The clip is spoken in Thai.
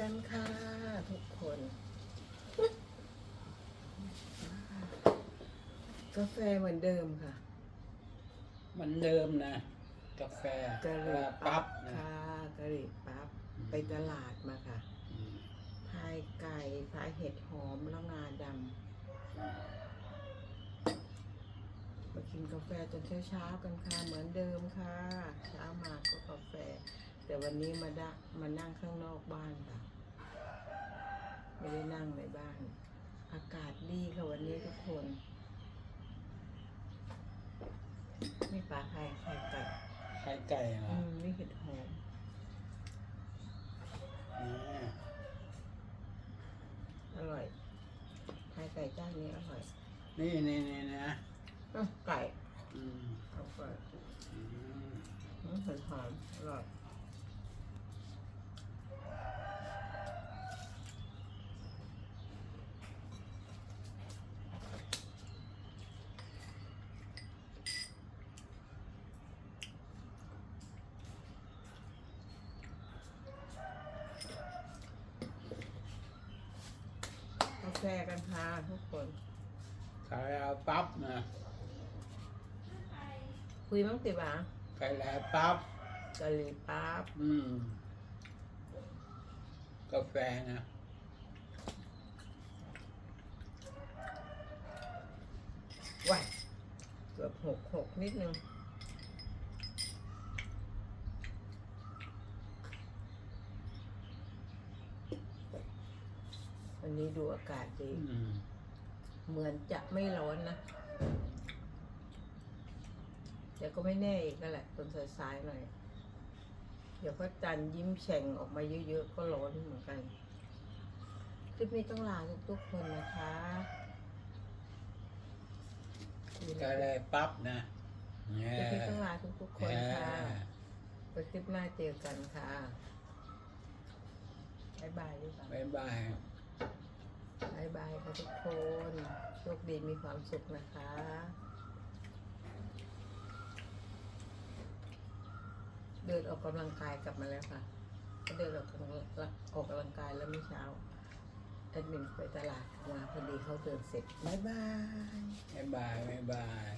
กันค่ะทุกคน กาแฟเหมือนเดิมค่ะ เหมือนเดิมนะกาแฟกะหรี่ปั๊บค่ะกะหรี่ปั๊บไปตลาดมาค่ะพายไก่พายเห็ดหอมแล้วงาดำมากินกาแฟจนเช้าเช้ากันค่ะเหมือนเดิมค่ะ เช้ามาก็กาแฟ แต่วันนี้มาดะมานั่งข้างนอกบ้านค่ะ อากาศดีค่ะวันนี้ทุกคนไม่ปลาไข่ไข่ไก่ไข่ไก่เหรอือมนี่เห็ดหอมอ่าอร่อยไข่ไก่จ้านนี้อร่อยนี่นี่นี่นะอะไก่อืมเอาไก่อืม อืมเห็ดหอมอร่อย กาแฟกันค่ะทุกคนไข่แล้วปั๊บนะคุยมั้งติบ้าไข่แล้วปั๊บกะหรี่ปั๊บอืมกาแฟนะว้ายเกือบหกหกนิดนึง วันนี้ดูอากาศดีอืมเหมือนจะไม่ร้อนนะ แต่ก็ไม่แน่อีกนั่นแหละตอนสายๆหน่อย เดี๋ยวพระจันทร์ยิ้มแฉ่งออกมาเยอะๆ ก็ร้อนเหมือนกัน คลิปนี้ต้องลาทุกๆคนนะคะไข่แล้วปั๊บนะเนี่คลิปยนี้ต้องลาทุกๆคนค่ะไปคลิปหน้าเจอกันค่ะบ๊ายบายด้วยค่ะบ๊ายบาย บายค่ะทุกคนโชคดีมีความสุขนะคะเดินออกกำลังกายกลับมาแล้วค่ะก็เดินออกกำลังออกกำลังกายแล้วเมื่อเช้าแอดมินไปตลาดมาพอดีเขาเดินเสร็จบายบาย บ๊ายบาย บ๊ายบาย